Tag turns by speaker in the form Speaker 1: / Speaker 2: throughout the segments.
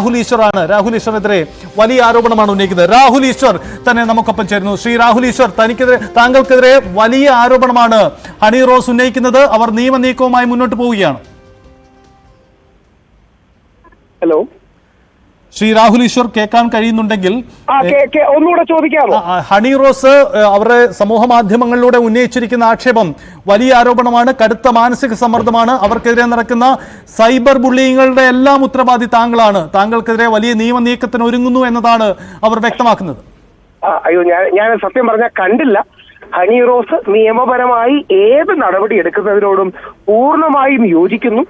Speaker 1: രാഹുൽ ഈശ്വറാണ്. രാഹുൽ ഈശ്വറിനെതിരെ വലിയ ആരോപണമാണ് ഉന്നയിക്കുന്നത്. രാഹുൽ ഈശ്വർ തന്നെ നമുക്കൊപ്പം ചേരുന്നു. ശ്രീ രാഹുൽ ഈശ്വർ തനിക്കെതിരെ താങ്കൾക്കെതിരെ വലിയ ആരോപണമാണ് ഹണി റോസ് ഉന്നയിക്കുന്നത്. അവർ നിയമ നീക്കവുമായി മുന്നോട്ട് പോവുകയാണ്.
Speaker 2: ഹലോ.
Speaker 1: ശ്രീ രാഹുൽ ഈശ്വർ കേൾക്കാൻ കഴിയുന്നുണ്ടെങ്കിൽ
Speaker 2: ഒന്നുകൂടെ ചോദിക്കാമോ
Speaker 1: ഹണി റോസ് അവരെ അവരുടെ സമൂഹ മാധ്യമങ്ങളിലൂടെ ഉന്നയിച്ചിരിക്കുന്ന ആക്ഷേപം വലിയ ആരോപണമാണ് കടുത്ത മാനസിക സമ്മർദ്ദമാണ്. അവർക്കെതിരെ നടക്കുന്ന സൈബർ ബുള്ളിയങ്ങളുടെ എല്ലാം ഉത്തരവാദി താങ്കളാണ്. താങ്കൾക്കെതിരെ വലിയ നിയമ നീക്കത്തിന് ഒരുങ്ങുന്നു എന്നതാണ് അവർ വ്യക്തമാക്കുന്നത്.
Speaker 2: അയ്യോ ഞാൻ ഞാൻ സത്യം പറഞ്ഞാൽ കണ്ടില്ല. ഹണി റോസ് നിയമപരമായി ഏത് നടപടി എടുക്കുന്നതിനോടും പൂർണമായും യോജിക്കുന്നു.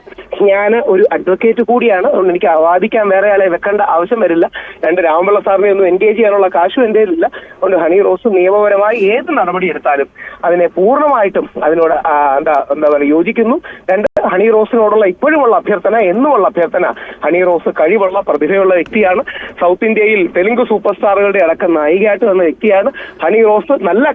Speaker 2: ഞാൻ ഒരു അഡ്വക്കേറ്റ് കൂടിയാണ്. അതുകൊണ്ട് എനിക്ക് വാദിക്കാൻ വേറെ ആളെ വെക്കേണ്ട ആവശ്യം വരില്ല. രണ്ട് രാമപിള്ള സാറിനെ ഒന്നും എൻഗേജ് ചെയ്യാനുള്ള കാശും എന്റെ ഇല്ല അതുകൊണ്ട് ഹണി റോസ് നിയമപരമായി ഏത് നടപടി എടുത്താലും അതിനെ പൂർണമായിട്ടും അതിനോട് എന്താ എന്താ പറയുക യോജിക്കുന്നു. രണ്ട് ഹണി റോസിനോടുള്ള ഇപ്പോഴുമുള്ള അഭ്യർത്ഥന എന്നുമുള്ള അഭ്യർത്ഥന ഹണി റോസ് കഴിവുള്ള പ്രതിഭയുള്ള വ്യക്തിയാണ്. സൗത്ത് ഇന്ത്യയിൽ തെലുങ്ക് സൂപ്പർ സ്റ്റാറുകളുടെ അടക്കം നായികയായിട്ട് വന്ന വ്യക്തിയാണ് ഹണി റോസ് നല്ല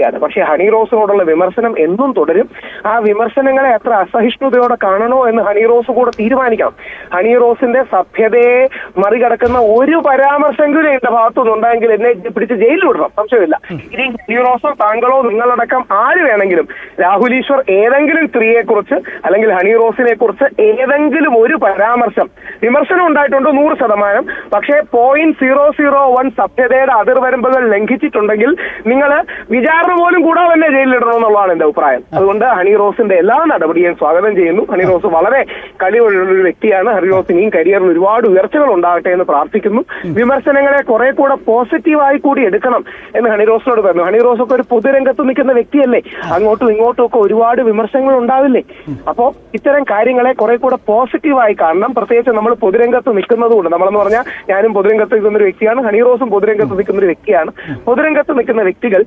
Speaker 2: കലാകാരിയാണ് പക്ഷേ ഹണി റോസിനോടുള്ള വിമർശനം എന്നും തുടരും. ആ വിമർശനങ്ങളെ എത്ര അസഹിഷ്ണുതയോടെ കാണണോ എന്ന് ഹണി റോസ് കൂടെ തീരുമാനിക്കണം. ഹണി റോസിന്റെ സഭ്യതയെ മറികടക്കുന്ന ഒരു പരാമർശമെങ്കിലും എന്റെ ഭാഗത്തുനിന്ന് ഉണ്ടായെങ്കിൽ എന്നെ പിടിച്ച് ജയിലിൽ വിടണം. സംശയമില്ല. ഇനി ഹണി റോസോ താങ്കളോ നിങ്ങളടക്കം ആര് വേണമെങ്കിലും രാഹുൽ ഈശ്വർ ഏതെങ്കിലും സ്ത്രീയെ കുറിച്ച് അല്ലെങ്കിൽ ഹണി റോസിനെ കുറിച്ച് ഏതെങ്കിലും ഒരു പരാമർശം. വിമർശനം ഉണ്ടായിട്ടുണ്ട് നൂറ് ശതമാനം. പക്ഷേ പോയിന്റ് സീറോ സീറോ വൺ സഭ്യതയുടെ അതിർവരമ്പുകൾ ലംഘിച്ചിട്ടുണ്ടെങ്കിൽ നിങ്ങൾ വിചാരണ പോലും കൂടാതെ തന്നെ ജയിലിലിടണമെന്നുള്ളതാണ് എന്റെ അഭിപ്രായം. അതുകൊണ്ട് ഹണി റോസിന്റെ എല്ലാ നടപടിയും സ്വാഗതം ചെയ്യുന്നു. ഹണി റോസ് വളരെ കളിയുള്ള ഒരു വ്യക്തിയാണ്. ഹണി റോസ് ഇനിയും കരിയറിൽ ഒരുപാട് ഉയർച്ചകൾ ഉണ്ടാകട്ടെ എന്ന് പ്രാർത്ഥിക്കുന്നു. വിമർശനങ്ങളെ കുറെ കൂടെ പോസിറ്റീവായി കൂടി എടുക്കണം എന്ന് ഹണി റോസിനോട് പറഞ്ഞു ഹണി റോസ് ഒക്കെ ഒരു പൊതുരംഗത്ത് നിൽക്കുന്ന വ്യക്തിയല്ലേ. അങ്ങോട്ടും ഇങ്ങോട്ടും ഒക്കെ ഒരുപാട് വിമർശനങ്ങൾ ഉണ്ടാവില്ലേ? അപ്പോ ഇത്തരം കാര്യങ്ങളെ കുറെ കൂടെ പോസിറ്റീവായി കാണണം. പ്രത്യേകിച്ച് നമ്മൾ പൊതുരംഗത്ത് നിൽക്കുന്നതുകൊണ്ട് നമ്മളെന്ന് പറഞ്ഞാൽ ഞാനും പൊതുരംഗത്ത് നിൽക്കുന്ന ഒരു വ്യക്തിയാണ്. ഹണി റോസും പൊതുരംഗത്ത് നിൽക്കുന്ന ഒരു വ്യക്തിയാണ്. പൊതുരംഗത്ത് നിൽക്കുന്ന വ്യക്തികൾ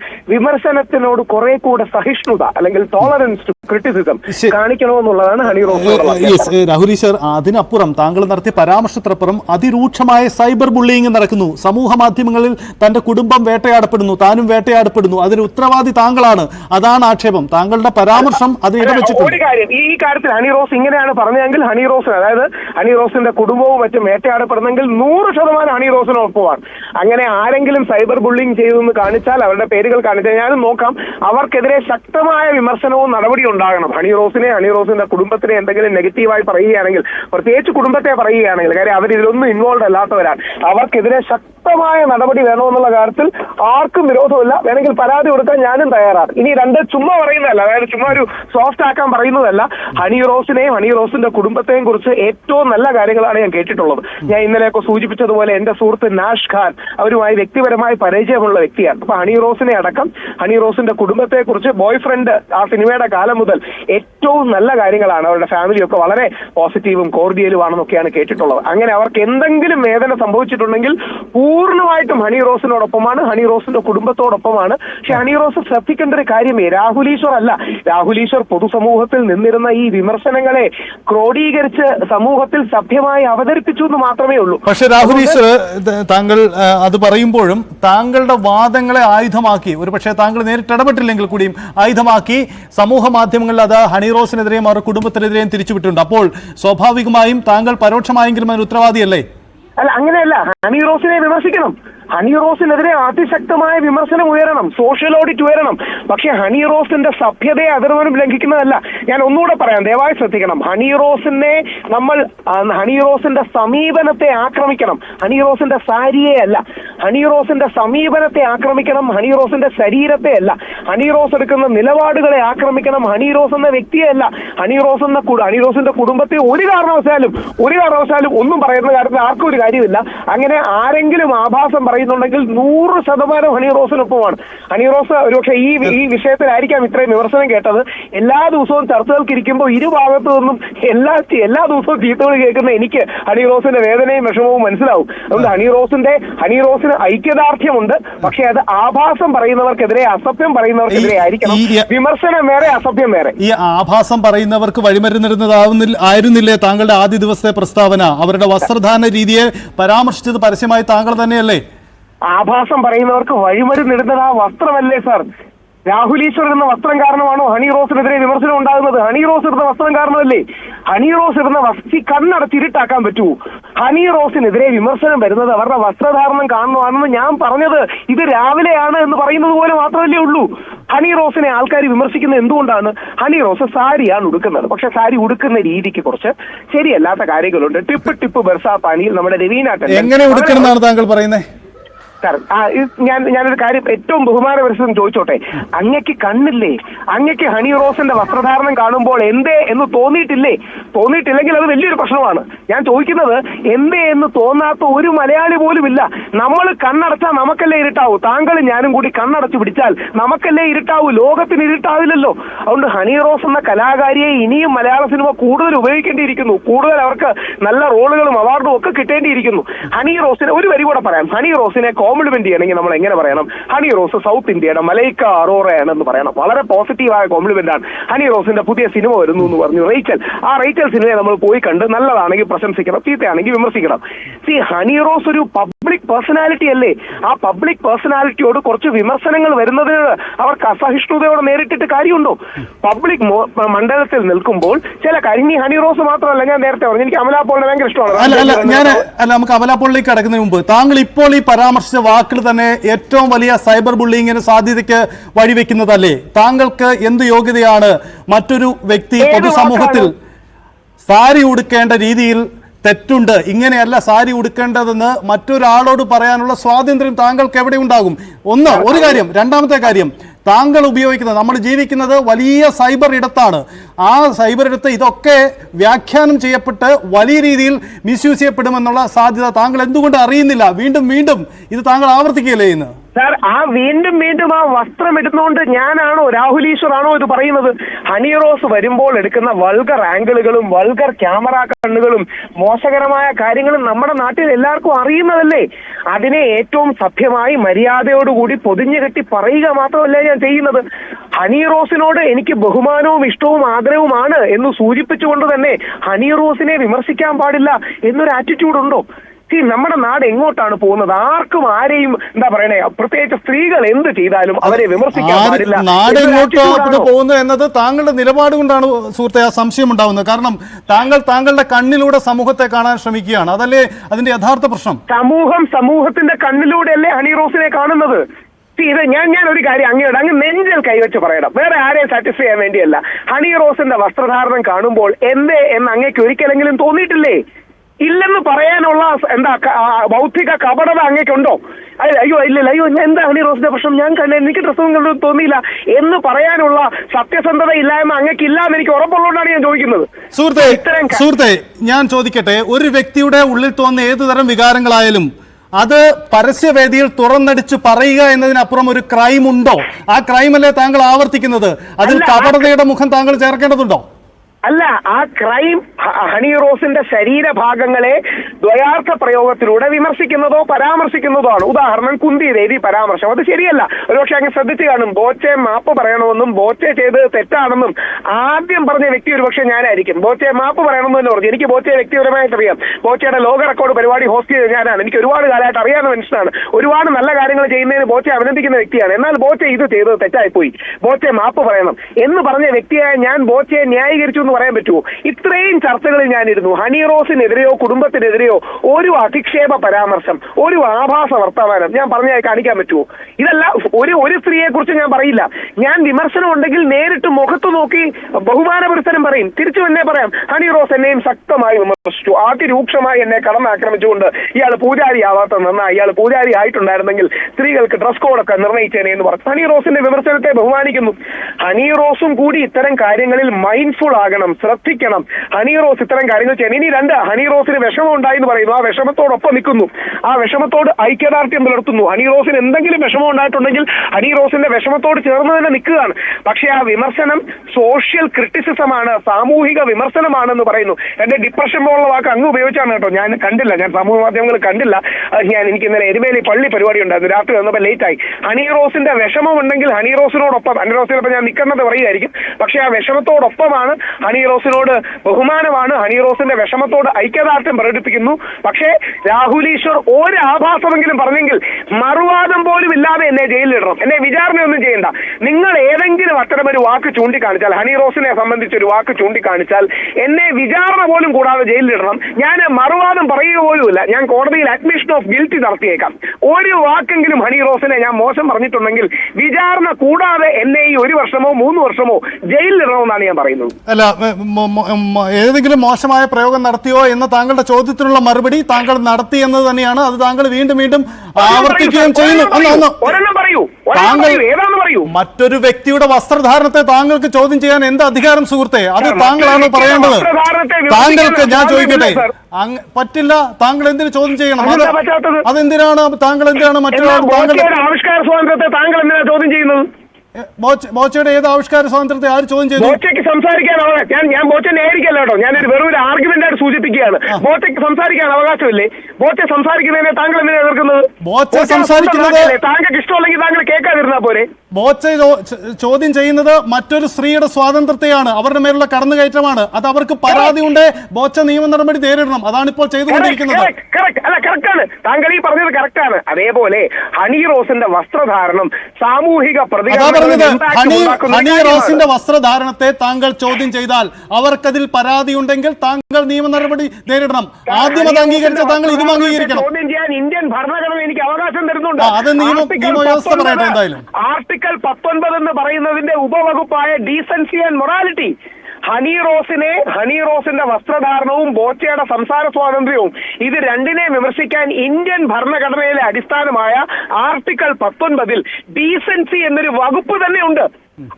Speaker 2: വിമർശനത്തിനോട് കുറെ കൂടെ സഹിഷ്ണുത അല്ലെങ്കിൽ ടോളറൻസ് ടു ക്രിറ്റിസിസം. കാണിക്കണമെന്നുള്ളതാണ് ഹണി റോസ്
Speaker 1: യെസ് സർ അതിനപ്പുറം താങ്കൾ നടത്തിയ പരാമർശത്തിനപ്പുറം അതിരൂക്ഷമായ സൈബർ ബുള്ളിങ് നടക്കുന്നു. സമൂഹ മാധ്യമങ്ങളിൽ തന്റെ കുടുംബം വേട്ടയാടപ്പെടുന്നു താനും വേട്ടയാടപ്പെടുന്നു. അതിന് ഉത്തരവാദി താങ്കളാണ്. അതാണ് ആക്ഷേപം. താങ്കളുടെ പരാമർശം അത് ഇടവെച്ചിട്ടുണ്ട്.
Speaker 2: ഈ കാര്യത്തിൽ ഹണി റോസ് ഇങ്ങനെയാണ് പറഞ്ഞതെങ്കിൽ ഹണി റോസ് അതായത് ഹണി റോസിന്റെ കുടുംബവും മറ്റും വേട്ടയാടപ്പെടുന്നെങ്കിൽ നൂറ് ശതമാനം ഹണി റോസിനൊപ്പമാണ്. അങ്ങനെ ആരെങ്കിലും സൈബർ ബുള്ളിങ് ചെയ്തെന്ന് കാണിച്ചാൽ അവരുടെ പേരുകൾ കാണിച്ചാൽ ഞാനും നോക്കാം. അവർക്കെതിരെ ശക്തമായ വിമർശനവും നടപടി ഉണ്ടാകണം. ഹണി റോസിനെ ഹണി റോസിന്റെ കുടുംബത്തിനെ എന്തെങ്കിലും നെഗറ്റീവായി പറയുകയാണെങ്കിൽ പ്രത്യേകിച്ച് കുടുംബത്തെ പറയുകയാണെങ്കിൽ കാര്യം അവർ ഇതിലൊന്നും ഇൻവോൾവ് അല്ലാത്തവരാണ്. അവർക്കെതിരെ ശക്തമായ നടപടി വേണമെന്നുള്ള കാര്യത്തിൽ ആർക്കും വിരോധമില്ല. വേണമെങ്കിൽ പരാതി കൊടുക്കാൻ ഞാനും തയ്യാറാണ്. ഇനി രണ്ട് ചുമ്മാ പറയുന്നതല്ല. അതായത് ചുമ്മാ ഒരു സോഫ്റ്റ് ആക്കാൻ പറയുന്നതല്ല. ഹണി റോസിനെയും ഹണി റോസിന്റെ കുടുംബത്തെയും കുറിച്ച് ഏറ്റവും നല്ല കാര്യങ്ങളാണ് ഞാൻ കേട്ടിട്ടുള്ളത്. ഞാൻ ഇന്നലെയൊക്കെ സൂചിപ്പിച്ചതുപോലെ എന്റെ സുഹൃത്ത് നാഷ് ഖാൻ അവരുമായി വ്യക്തിപരമായി പരിചയമുള്ള വ്യക്തിയാണ്. അപ്പൊ ഹണി റോസിനെ അടക്കം ഹണി റോസിന്റെ കുടുംബത്തെ കുറിച്ച് ബോയ് ഫ്രണ്ട് ആ സിനിമയുടെ കാലം മുതൽ ഏറ്റവും നല്ല കാര്യങ്ങളാണ് അവരുടെ ഫാമിലിയൊക്കെ വളരെ പോസിറ്റീവും കോർഡിയലുമാണെന്നൊക്കെയാണ് കേട്ടിട്ടുള്ളത്. അങ്ങനെ അവർക്ക് എന്തെങ്കിലും വേദന സംഭവിച്ചിട്ടുണ്ടെങ്കിൽ പൂർണമായിട്ടും ഹണി റോസിനോടൊപ്പമാണ് ഹണി റോസിന്റെ കുടുംബത്തോടൊപ്പമാണ്. പക്ഷെ ഹണി റോസ് ശ്രദ്ധിക്കേണ്ട ഒരു കാര്യമേ രാഹുൽ ഈശ്വർ അല്ല. രാഹുൽ ഈശ്വർ പൊതുസമൂഹത്തിൽ നിന്നിരുന്ന ഈ വിമർശനങ്ങളെ ക്രോഡീകരിച്ച് സമൂഹത്തിൽ സഭ്യമായി അവതരിപ്പിച്ചു എന്ന് മാത്രമേ ഉള്ളൂ.
Speaker 1: പക്ഷെ രാഹുൽ ഈശ്വർ താങ്കൾ അത് പറയുമ്പോഴും താങ്കളുടെ വാദങ്ങളെ ആയുധമാക്കി. ഒരു പക്ഷേ താങ്കൾ നേരിട്ട് ഇടപെട്ടില്ലെങ്കിൽ കൂടിയും ആയുധമാക്കി സമൂഹ മാധ്യമങ്ങളിൽ അത് ഹണി റോസിനെതിരെയും അവരുടെ കുടുംബത്തിനെതിരെയും തിരിച്ചുവിട്ടിട്ടുണ്ട്. അപ്പോൾ സ്വാഭാവികമായും താങ്കൾ പരോക്ഷമായെങ്കിലും അതിന് ഉത്തരവാദിയല്ലേ?
Speaker 2: അല്ല അങ്ങനെയല്ല. ഹണി റോസിനെ വിമർശിക്കണം. ഹണി റോസിനെതിരെ അതിശക്തമായ വിമർശനം ഉയരണം സോഷ്യൽ ഓഡിറ്റ് ഉയരണം. പക്ഷെ ഹണി റോസിന്റെ സഭ്യതയെ അതിർവനും ലംഘിക്കുന്നതല്ല. ഞാൻ ഒന്നുകൂടെ പറയാം ദയവായി ശ്രദ്ധിക്കണം. ഹണി റോസിനെ നമ്മൾ ഹണി റോസിന്റെ സമീപനത്തെ ആക്രമിക്കണം. ഹണി റോസിന്റെ സാരിയെ അല്ല. ഹണി റോസിന്റെ സമീപനത്തെ ആക്രമിക്കണം ഹണി റോസിന്റെ ശരീരത്തെ അല്ല. ഹണി റോസ് എടുക്കുന്ന നിലപാടുകളെ ആക്രമിക്കണം ഹണി റോസ് എന്ന വ്യക്തിയെ അല്ല. ഹണി റോസ് എന്ന ഹണി റോസിന്റെ കുടുംബത്തെ ഒരു കാരണവശാലും ഒരു കാരണവശാലും ഒന്നും പറയുന്ന കാര്യത്തിൽ ആർക്കും ഒരു കാര്യമില്ല. അങ്ങനെ ആരെങ്കിലും ആഭാസം പറയുന്നുണ്ടെങ്കിൽ നൂറ് ശതമാനം ഹണി റോസിനൊപ്പമാണ് ഹണി റോസ് ഒരുപക്ഷെ ഈ ഈ വിഷയത്തിലായിരിക്കാം ഇത്രയും വിമർശനം കേട്ടത്. എല്ലാ ദിവസവും ചർച്ചകൾക്കിരിക്കുമ്പോൾ ഇരു ഇരുഭാഗത്തു നിന്നും എല്ലാ എല്ലാ ദിവസവും ചീത്തകൾ കേൾക്കുന്ന എനിക്ക് ഹണി റോസിന്റെ വേദനയും വിഷമവും മനസ്സിലാവും. അതുകൊണ്ട് ഹണി റോസിന്റെ ഹണി റോസിന് ഐക്യദാർഢ്യമുണ്ട്. പക്ഷേ അത് ആഭാസം പറയുന്നവർക്കെതിരെ അസഭ്യം പറയുന്നവർക്കെതിരെ ആയിരിക്കണം. വിമർശനം വേറെ അസഭ്യം വേറെ.
Speaker 1: ഈ ആഭാസം പറയുന്നവർക്ക് വഴിമരുന്നിരുന്നതാവുന്നില്ല ആയിരുന്നില്ലേ താങ്കളുടെ ആദ്യ ദിവസത്തെ പ്രസ്താവന? അവരുടെ വസ്ത്രധാരണ രീതിയെ പരാമർശിച്ചത് പരസ്യമായി താങ്കൾ തന്നെയല്ലേ?
Speaker 2: ആഭാസം പറയുന്നവർക്ക് വഴിമരുന്നിടുന്നത് ആ വസ്ത്രമല്ലേ സർ? രാഹുൽ ഈശ്വർ എന്ന വസ്ത്രം കാരണമാണോ ഹണി റോസിനെതിരെ വിമർശനം ഉണ്ടാകുന്നത്? ഹണി റോസ് ഇടുന്ന വസ്ത്രം കാരണമല്ലേ? ഹണി റോസ് ഇടുന്ന വസ്തി കണ്ണടച്ചിരിട്ടാക്കാൻ പറ്റൂ. ഹണി റോസിനെതിരെ വിമർശനം വരുന്നത് അവരുടെ വസ്ത്രധാരണം കാണുന്നതാണെന്ന് ഞാൻ പറഞ്ഞത് ഇത് രാവിലെയാണ് എന്ന് പറയുന്നത് പോലെ മാത്രമല്ലേ ഉള്ളൂ. ഹണി റോസിനെ ആൾക്കാർ വിമർശിക്കുന്നത് എന്തുകൊണ്ടാണ്? ഹണി റോസ് സാരിയാണ് ഉടുക്കുന്നത്. പക്ഷെ സാരി ഉടുക്കുന്ന രീതിക്ക് കുറച്ച് ശരിയല്ലാത്ത കാര്യങ്ങളുണ്ട്. ടിപ്പ് ടിപ്പ് ബെർസാ പാനിയിൽ നമ്മുടെ രവീനാട്ടൻ
Speaker 1: എങ്ങനെ ഉടുക്കണമെന്നാണ് താങ്കൾ പറയുന്നത്?
Speaker 2: സാർ ഞാൻ ഞാനൊരു കാര്യം ഏറ്റവും ബഹുമാനപരിശോധന ചോദിച്ചോട്ടെ? അങ്ങക്ക് കണ്ണില്ലേ? അങ്ങക്ക് ഹണി റോസിന്റെ വസ്ത്രധാരണം കാണുമ്പോൾ എന്തേ എന്ന് തോന്നിയിട്ടില്ലേ? തോന്നിയിട്ടില്ലെങ്കിൽ അത് വലിയൊരു പ്രശ്നമാണ്. ഞാൻ ചോദിക്കുന്നത് എന്തേ എന്ന് തോന്നാത്ത ഒരു മലയാളി പോലും ഇല്ല. നമ്മൾ കണ്ണടച്ചാൽ നമുക്കല്ലേ ഇരുട്ടാവൂ? താങ്കൾ ഞാനും കൂടി കണ്ണടച്ചു പിടിച്ചാൽ നമുക്കല്ലേ ഇരുട്ടാവൂ? ലോകത്തിന് ഇരുട്ടാവില്ലല്ലോ. അതുകൊണ്ട് ഹണി റോസ് എന്ന കലാകാരിയെ ഇനിയും മലയാള സിനിമ കൂടുതൽ ഉപയോഗിക്കേണ്ടിയിരിക്കുന്നു. കൂടുതൽ അവർക്ക് നല്ല റോളുകളും അവാർഡും ഒക്കെ കിട്ടേണ്ടിയിരിക്കുന്നു. ഹണി റോസിനെ ഒരു വരി കൂടെ പറയാം. ഹണി റോസിനെ കോംപ്ലിമെന്റ് ചെയ്യണമെങ്കിൽ നമ്മൾ എങ്ങനെ പറയണം? ഹണി റോസ് സൗത്ത് ഇന്ത്യയുടെ മലൈക്ക അറോറയാണെന്ന് പറയണം. വളരെ പോസിറ്റീവായ കോംപ്ലിമെന്റ് ആണ്. ഹണി റോസിന്റെ പുതിയ സിനിമ വരുന്നു എന്ന് പറഞ്ഞു റേച്ചൽ. ആ റേച്ചൽ സിനിമയെ നമ്മൾ പോയി കണ്ട് നല്ലതാണെങ്കിൽ പ്രശംസിക്കണം ചീത്തയാണെങ്കിൽ വിമർശിക്കണം. സി ഹണി റോസ് ഒരു പബ്ലിക് പേഴ്സണാലിറ്റി അല്ലേ? ആ പബ്ലിക് പേഴ്സണാലിറ്റിയോട് കുറച്ച് വിമർശനങ്ങൾ വരുന്നതിന് അവർക്ക് അസഹിഷ്ണുതയോടെ നേരിട്ടിട്ട് കാര്യമുണ്ടോ? പബ്ലിക് മണ്ഡലത്തിൽ നിൽക്കുമ്പോൾ ചില കാര്യം ഈ ഹണി റോസ് മാത്രമല്ല ഞാൻ നേരത്തെ പറഞ്ഞു എനിക്ക് അമലാ പോളിനെ ഭയങ്കര
Speaker 1: അല്ല അല്ല
Speaker 2: ഇഷ്ടമാണ്
Speaker 1: ഞാൻ അല്ല നമുക്ക് അമലാപോളിലേക്ക് കടക്കുന്നതിന് മുമ്പ് താങ്കൾ ഇപ്പോൾ ഈ പരാമർശിച്ച വാക്കുകൾ തന്നെ ഏറ്റവും വലിയ സൈബർ ബുള്ളിങ്ങിന് സാധ്യതയ്ക്ക് വഴിവെക്കുന്നതല്ലേ? താങ്കൾക്ക് എന്ത് യോഗ്യതയാണ് മറ്റൊരു വ്യക്തി പൊതുസമൂഹത്തിൽ സാരി ഉടുക്കേണ്ട രീതിയിൽ തെറ്റുണ്ട്? ഇങ്ങനെയല്ല സാരി ഉടുക്കേണ്ടതെന്ന് മറ്റൊരാളോട് പറയാനുള്ള സ്വാതന്ത്ര്യം താങ്കൾക്ക് എവിടെ ഉണ്ടാകും? ഒന്ന് ഒരു കാര്യം. രണ്ടാമത്തെ കാര്യം. താങ്കൾ ഉപയോഗിക്കുന്നത് നമ്മൾ ജീവിക്കുന്നത് വലിയ സൈബർ ഇടത്താണ്. ആ സൈബർ ഇടത്ത് ഇതൊക്കെ വ്യാഖ്യാനം ചെയ്യപ്പെട്ട് വലിയ രീതിയിൽ മിസ്യൂസ് ചെയ്യപ്പെടുമെന്നുള്ള സാധ്യത താങ്കൾ എന്തുകൊണ്ട് അറിയുന്നില്ല? വീണ്ടും വീണ്ടും ഇത് താങ്കൾ ആവർത്തിക്കുകയല്ലേ ഇന്ന്?
Speaker 2: സാർ ആ വീണ്ടും വീണ്ടും ആ വസ്ത്രം ഇടുന്നോണ്ട് ഞാനാണോ രാഹുൽ ആണോ ഇത് പറയുന്നത്? ഹണി റോസ് വരുമ്പോൾ എടുക്കുന്ന വൾഗർ ആംഗിളുകളും വൾഗർ ക്യാമറ കണ്ണുകളും മോശകരമായ കാര്യങ്ങളും നമ്മുടെ നാട്ടിൽ എല്ലാവർക്കും അറിയുന്നതല്ലേ? അതിനെ ഏറ്റവും സഭ്യമായി മര്യാദയോടുകൂടി പൊതിഞ്ഞു കെട്ടി പറയുക മാത്രമല്ല ഞാൻ ചെയ്യുന്നത്. ഹണി റോസിനോട് എനിക്ക് ബഹുമാനവും ഇഷ്ടവും ആഗ്രഹവുമാണ് എന്ന് സൂചിപ്പിച്ചുകൊണ്ട് തന്നെ ഹണി റോസിനെ വിമർശിക്കാൻ പാടില്ല എന്നൊരു ആറ്റിറ്റ്യൂഡ് ഉണ്ടോ? See, നമ്മുടെ നാട് എങ്ങോട്ടാണ് പോകുന്നത്? ആർക്കും ആരെയും എന്താ പറയണേ പ്രത്യേകിച്ച് സ്ത്രീകൾ എന്ത് ചെയ്താലും അവരെ വിമർശിക്കാൻ പാടില്ല.
Speaker 1: നാട്
Speaker 2: എന്നൊരു attitude
Speaker 1: എങ്ങോട്ടോ
Speaker 2: ആണോ?
Speaker 1: പോകുന്നത് എന്നത് താങ്കളുടെ നിലപാട് കൊണ്ടാണ് സുഹൃത്തെ ആ സംശയം ഉണ്ടാവുന്നത്. കാരണം താങ്കൾ താങ്കളുടെ കണ്ണിലൂടെ സമൂഹത്തെ കാണാൻ ശ്രമിക്കുകയാണ്. അതല്ലേ അതിന്റെ യഥാർത്ഥ പ്രശ്നം?
Speaker 2: സമൂഹം സമൂഹത്തിന്റെ കണ്ണിലൂടെയല്ലേ ഹണി റോസിനെ കാണുന്നത്? ഇത് ഞാൻ ഞാൻ ഒരു കാര്യം അങ്ങയോട് അങ്ങ് നെഞ്ചിൽ കൈവച്ച് പറയണം. വേറെ ആരെയും സാറ്റിസ്ഫൈ ചെയ്യാൻ വേണ്ടിയല്ല. ഹണി റോസിന്റെ വസ്ത്രധാരണം കാണുമ്പോൾ എന്തേ എന്ന് അങ്ങേക്ക് ഒരിക്കലെങ്കിലും തോന്നിയിട്ടില്ലേ? ഇല്ലെന്ന് പറയാനുള്ള എന്താ ഭൗതിക ബൗദ്ധിക കപടത അങ്ങേക്കുണ്ടോ? അയ്യ- ഇല്ലല്ല അയ്യോ ഞാൻ എന്താ ഹണി റോസിന്റെ പ്രശ്നം? ഞാൻ കണ്ട എനിക്ക് ഡ്രസ്സൊന്നും കണ്ടു തോന്നിയില്ല. എന്ന് പറയാനുള്ള സത്യസന്ധത ഇല്ലായ്മ അങ്ങക്കില്ല എന്ന് എനിക്ക് ഉറപ്പുള്ളതുകൊണ്ടാണ് ഞാൻ ചോദിക്കുന്നത്.
Speaker 1: സുഹൃത്തെ സുഹൃത്തെ ഞാൻ ചോദിക്കട്ടെ ഒരു വ്യക്തിയുടെ ഉള്ളിൽ തോന്നുന്ന ഏതു തരം വികാരങ്ങളായാലും അത് പരസ്യവേദിയിൽ തുറന്നടിച്ച് പറയുക എന്നതിനപ്പുറം ഒരു ക്രൈം ഉണ്ടോ ആ ക്രൈമല്ലേ താങ്കൾ ആവർത്തിക്കുന്നത്? അതിൽ കപടതയുടെ മുഖം താങ്കൾ ചേർക്കേണ്ടതുണ്ടോ?
Speaker 2: അല്ല ആ ക്രൈം ഹണി റോസിന്റെ ശരീരഭാഗങ്ങളെ ദ്വയാർത്ഥ പ്രയോഗത്തിലൂടെ വിമർശിക്കുന്നതോ പരാമർശിക്കുന്നതോ ആണ്. ഉദാഹരണം കുന്തി ദേവി പരാമർശം. അത് ശരിയല്ല. ഒരുപക്ഷെ അങ്ങ് ശ്രദ്ധിച്ചു കാണും ബോച്ചെ മാപ്പ് പറയണമെന്നും ബോച്ചെ ചെയ്തത് തെറ്റാണെന്നും ആദ്യം പറഞ്ഞ വ്യക്തി ഒരു പക്ഷേ ഞാനായിരിക്കും. ബോച്ചെ മാപ്പ് പറയണമെന്ന് തന്നെ പറഞ്ഞു. എനിക്ക് ബോച്ചയെ വ്യക്തിപരമായിട്ട് അറിയാം. ബോച്ചയുടെ ലോക റെക്കോർഡ് പരിപാടി ഹോസ്റ്റ് ചെയ്ത് ഞാനാണ്. എനിക്ക് ഒരുപാട് കാലമായിട്ട് അറിയാവുന്ന മനുഷ്യനാണ്. ഒരുപാട് നല്ല കാര്യങ്ങൾ ചെയ്യുന്നതിന് ബോച്ചെ അഭിനന്ദിക്കുന്ന വ്യക്തിയാണ്. എന്നാൽ ബോച്ചെ ഇത് ചെയ്തത് തെറ്റായിപ്പോയി. ബോച്ചെ മാപ്പ് പറയണം. എന്ന് പറഞ്ഞ വ്യക്തിയായ ഞാൻ ബോച്ചയെ ന്യായീകരിച്ചു എന്ന് പറയാൻ പറ്റുമോ? ഇത്രയും ചർച്ചകളിൽ ഞാനിരുന്നു. ഹണി റോസിനെതിരെയോ കുടുംബത്തിനെതിരെയോ ഒരു അധിക്ഷേപ പരാമർശം ഒരു ആഭാസ വർത്തമാനം ഞാൻ പറഞ്ഞാൽ കാണിക്കാൻ പറ്റുമോ? ഇതല്ല ഒരു ഒരു സ്ത്രീയെ കുറിച്ച് ഞാൻ പറയില്ല. ഞാൻ വിമർശനം ഉണ്ടെങ്കിൽ നേരിട്ട് മുഖത്ത് നോക്കി ബഹുമാനപുരസ്സരം പറയും തിരിച്ചു എന്നെ പറയാം. ഹണി റോസ് എന്നെയും ശക്തമായി വിമർശിച്ചു. അതിരൂക്ഷമായി എന്നെ കടന്നാക്രമിച്ചുകൊണ്ട് ഇയാൾ പൂജാരി ആവാത്ത നന്നായി. ഇയാൾ പൂജാരി ആയിട്ടുണ്ടായിരുന്നെങ്കിൽ സ്ത്രീകൾക്ക് ഡ്രസ് കോഡൊക്കെ നിർണയിച്ചേനെ എന്ന് പറഞ്ഞു. ഹണി റോസിന്റെ വിമർശനത്തെ ബഹുമാനിക്കുന്നു. ഹണി റോസും കൂടി ഇത്തരം കാര്യങ്ങളിൽ മൈൻഡ്ഫുൾ ആകണം ശ്രദ്ധിക്കണം. ഹണി റോസ് ഇത്തരം കാര്യങ്ങൾ ചെയ്യണം. ഇനി രണ്ട് ഹണി റോസിന് വിഷമം ഉണ്ടായി എന്ന് പറയുന്നു. ആ വിഷമത്തോടൊപ്പം നിൽക്കുന്നു. ആ വിഷമത്തോട് ഐക്യദാർഢ്യം പുലർത്തുന്നു. ഹണി റോസിന് എന്തെങ്കിലും വിഷമം ഉണ്ടായിട്ടുണ്ടെങ്കിൽ ഹണി റോസിന്റെ വിഷമത്തോട് ചേർന്ന് തന്നെ നിൽക്കുകയാണ്. പക്ഷേ ആ വിമർശനം സോഷ്യൽ ക്രിറ്റിസിസമാണ് സാമൂഹിക വിമർശനമാണെന്ന് പറയുന്നു. എന്റെ ഡിപ്രഷൻ പോലുള്ള വാക്ക് അങ്ങ് ഉപയോഗിച്ചാണ് കേട്ടോ. ഞാൻ കണ്ടില്ല ഞാൻ സമൂഹ മാധ്യമങ്ങൾ കണ്ടില്ല. ഞാൻ എനിക്ക് ഇന്നലെ എരുമേലി പള്ളി പരിപാടി ഉണ്ടായിരുന്നു. രാത്രി വന്നപ്പോൾ ലേറ്റ് ആയി. ഹണി റോസിന്റെ വിഷമം ഉണ്ടെങ്കിൽ ഹണി റോസിനോടൊപ്പം ഹണി റോസിനൊപ്പം ഞാൻ നിൽക്കുന്നത് പറയുമായിരിക്കും. പക്ഷേ ആ വിഷമത്തോടൊപ്പമാണ് ഹണി റോസിനോട് ബഹുമാനമാണ്. ഹണി റോസിന്റെ വിഷമത്തോട് ഐക്യദാർഢ്യം പ്രകടിപ്പിക്കുന്നു. പക്ഷേ രാഹുൽ ഈശ്വർ ഒരു ആഭാസമെങ്കിലും പറഞ്ഞെങ്കിൽ മറുവാദം പോലും ഇല്ലാതെ എന്നെ ജയിലിലിടണം. എന്നെ വിചാരണയൊന്നും ചെയ്യണ്ട. നിങ്ങൾ ഏതെങ്കിലും അത്തരമൊരു വാക്ക് ചൂണ്ടിക്കാണിച്ചാൽ ഹണി റോസിനെ സംബന്ധിച്ച് ഒരു വാക്ക് ചൂണ്ടിക്കാണിച്ചാൽ എന്നെ വിചാരണ പോലും കൂടാതെ ജയിലിലിടണം. ഞാൻ മറുവാദം പറയുക പോലുമില്ല. ഞാൻ കോടതിയിൽ അഡ്മിഷൻ ഓഫ് ഗിൽറ്റി നടത്തിയേക്കാം. ഒരു വാക്കെങ്കിലും ഹണി റോസിനെ ഞാൻ മോശം പറഞ്ഞിട്ടുണ്ടെങ്കിൽ വിചാരണ കൂടാതെ എന്നെ ഈ ഒരു വർഷമോ മൂന്ന് വർഷമോ ജയിലിലിടണമെന്നാണ് ഞാൻ പറയുന്നത്.
Speaker 1: അല്ല ഏതെങ്കിലും മോശമായ പ്രയോഗം നടത്തിയോ എന്ന താങ്കളുടെ ചോദ്യത്തിനുള്ള മറുപടി താങ്കൾ നടത്തി എന്നത് തന്നെയാണ്. അത് താങ്കൾ വീണ്ടും വീണ്ടും ആവർത്തിക്കുകയും ചെയ്യുന്നു. താങ്കൾ മറ്റൊരു വ്യക്തിയുടെ വസ്ത്രധാരണത്തെ താങ്കൾക്ക് ചോദ്യം ചെയ്യാൻ എന്ത് അധികാരം സുഹൃത്തെ? അത് താങ്കളാണ് പറയേണ്ടത്? താങ്കൾക്ക് ഞാൻ ചോദിക്കട്ടെ. പറ്റില്ല താങ്കൾ എന്തിനു ചോദ്യം ചെയ്യണം? അതെന്തിനാണ്? താങ്കൾ എന്തിനാണ് മറ്റൊരാൾ താങ്കൾ
Speaker 2: ആവിഷ്കാര സ്വാതന്ത്ര്യത്തെ താങ്കൾ എന്തിനാണ് ചോദ്യം ചെയ്യുന്നത്?
Speaker 1: ബോച്ചയുടെ ഏത് ആവിഷ്കാര സ്വാതന്ത്ര്യത്തെ ആര് ചോദ്യം ചെയ്തു?
Speaker 2: ബോച്ചയ്ക്ക് സംസാരിക്കാൻ അവകാശം ഞാൻ ഞാൻ ബോച്ച ന്യായീകരിക്കല്ല കേട്ടോ. ഞാനൊരു വെറും ഒരു ആർഗ്യുമെന്റ് ആയിട്ട് സൂചിപ്പിക്കുകയാണ്. ബോച്ചയ്ക്ക് സംസാരിക്കാൻ അവകാശമില്ലേ? ബോച്ച സംസാരിക്കുന്നതിനെ താങ്കൾ എന്തിനാണ് എതിർക്കുന്നത്?
Speaker 1: ബോച്ച സംസാരിക്കുന്നത്
Speaker 2: താങ്കൾക്ക് ഇഷ്ടമല്ലെങ്കിൽ താങ്കൾ കേൾക്കാതിരുന്നാ പോരെ?
Speaker 1: ബോച്ച ചോദ്യം ചെയ്യുന്നത് മറ്റൊരു സ്ത്രീയുടെ സ്വാതന്ത്ര്യത്തെയാണ്. അവരുടെ മേലുള്ള കടന്നുകയറ്റമാണ്. അത് അവർക്ക് പരാതി ഉണ്ട് ബോച്ച നിയമ നടപടി നേരിടണം. അതാണ് ഇപ്പോൾ ചെയ്തുകൊണ്ടിരിക്കുന്നത്.
Speaker 2: അല്ല താങ്കൾ ഈ പറഞ്ഞത് കറക്റ്റാണ് അതേപോലെ ഹണി റോസിന്റെ വസ്ത്രധാരണം സാമൂഹിക
Speaker 1: ഹണി റോസിന്റെ വസ്ത്രധാരണത്തെ താങ്കൾ ചോദ്യം ചെയ്താൽ അവർക്കതിൽ പരാതി ഉണ്ടെങ്കിൽ താങ്കൾ നിയമ നടപടി നേരിടണം. ആദ്യം അത് അംഗീകരിച്ച താങ്കൾ ഇതും അംഗീകരിക്കണം.
Speaker 2: ചോദ്യം ചെയ്യാൻ ഇന്ത്യൻ ഭരണഘടന എനിക്ക് അവകാശം തരുന്നുണ്ട്.
Speaker 1: അത് നിയമ നിയമവ്യവസ്ഥ പറയട്ടെ എന്തായാലും.
Speaker 2: ആർട്ടിക്കിൾ പത്തൊൻപത് എന്ന് പറയുന്നതിന്റെ ഉപവകുപ്പായ ഡീസൻസി ആൻഡ് മൊറാലിറ്റി ഹണി റോസിനെ ഹണി റോസിന്റെ വസ്ത്രധാരണവും ബോച്ചയുടെ സംസാര സ്വാതന്ത്ര്യവും ഇത് രണ്ടിനെ വിമർശിക്കാൻ ഇന്ത്യൻ ഭരണഘടനയിലെ അടിസ്ഥാനമായ ആർട്ടിക്കിൾ പത്തൊൻപതിൽ ഡീസൻസി എന്നൊരു വകുപ്പ് തന്നെ ഉണ്ട്